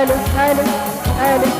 early, early, early.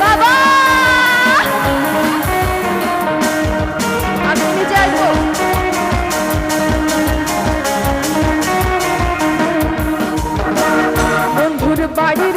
বাবা আমি নিচে আসব বন্ধুর বাড়ির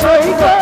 সৈকত